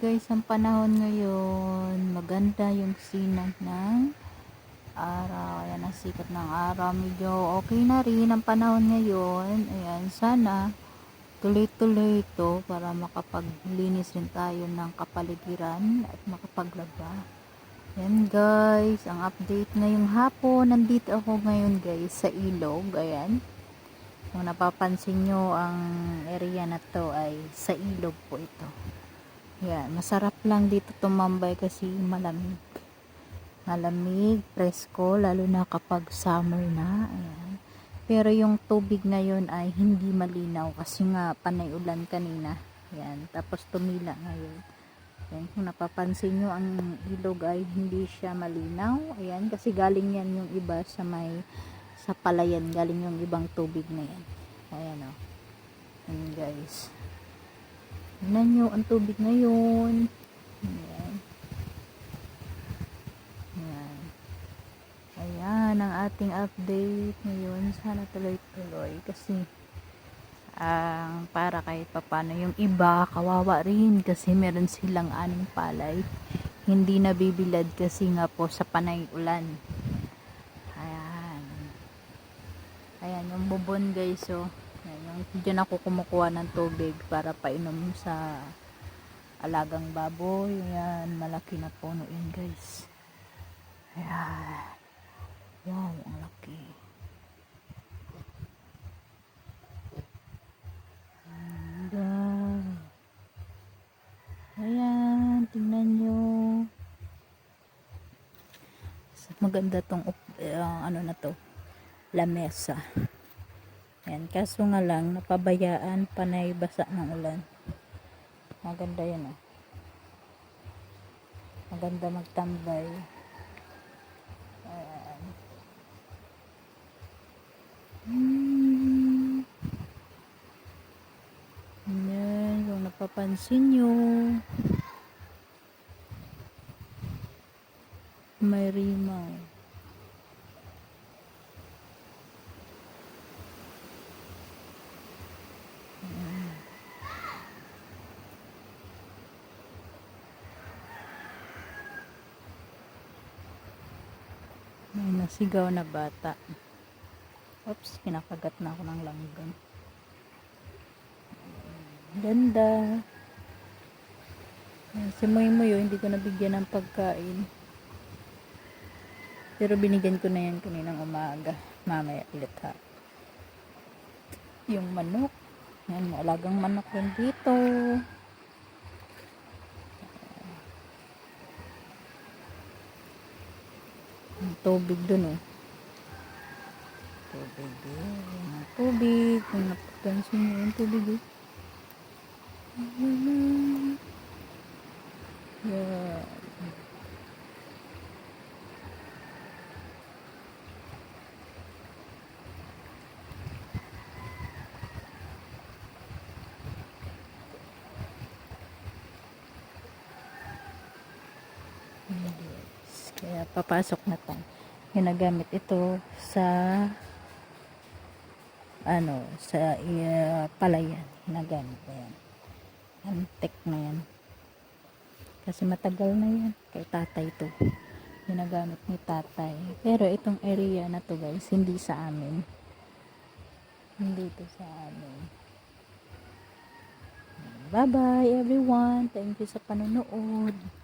guys ang panahon ngayon. Maganda yung sinag ng araw. Ayan ang sikat ng araw. Medyo okay na rin ang panahon ngayon. Ayan, sana tuloy-tuloy ito para makapaglinis rin tayo ng kapaligiran at makapaglaba. Ayan guys, ang update ngayong hapon. Nandito ako ngayon guys sa ilog. Ayan. Kung napapansin nyo, ang area na to ay sa ilog po ito. Yan, masarap lang dito tumambay kasi malamig. Malamig, presko, lalo na kapag summer na. Ayan. Pero yung tubig ngayon ay hindi malinaw kasi nga panay ulan kanina. Yan, tapos tumila ngayon. Yan, kung napapansin nyo, ang ilog ay hindi siya malinaw. Ayan, kasi galing yan yung iba sa may sa palayan galing yung ibang tubig na yan ayan o ayan guys tignan nyo ang tubig ngayon ayan. Ayan. Ayan ang ating update ngayon. Sana tuloy tuloy kasi ang para kahit papano yung iba kawawa rin kasi meron silang aning palay. Hindi nabibilad kasi nga po sa panay ulan. Ayan, yung bubon guys, so. Ayan, dyan ako kumukuha ng tubig para painom sa alagang baboy. Ayan, malaki na puno yun guys. Ayan. Wow, ang laki. Ayan. Ayan, tingnan nyo. Maganda tong uh, ano na to lamesa. Yan, kaso nga lang, napabayaan, panay basa ng ulan. Maganda yan, oh. Maganda magtambay. Ayan. Hmm. Yan, kung napapansin nyo. May rimaw. May nasigaw na bata. Oops, kinakagat na ako ng langgam. Ganda. Si Moy Moy, hindi ko nabigyan ng pagkain. Pero binigyan ko na yan kaninang umaga. Mamaya ulit ha. Yung manok. Yan, alagang manok rin dito. Tubig dun oh. Tubig eh. Ang tubig. Kung napapansin nyo yung tubig eh. Yeah. Yes. Kaya papasok na tayo. Ginagamit ito sa ano, sa uh, palayan. Ginagamit na yan. Antek na yan. Kasi matagal na yan. Kay tatay to. Ginagamit ni tatay. Pero itong area na to guys, hindi sa amin. Hindi to sa amin. Bye-bye everyone. Thank you sa panonood.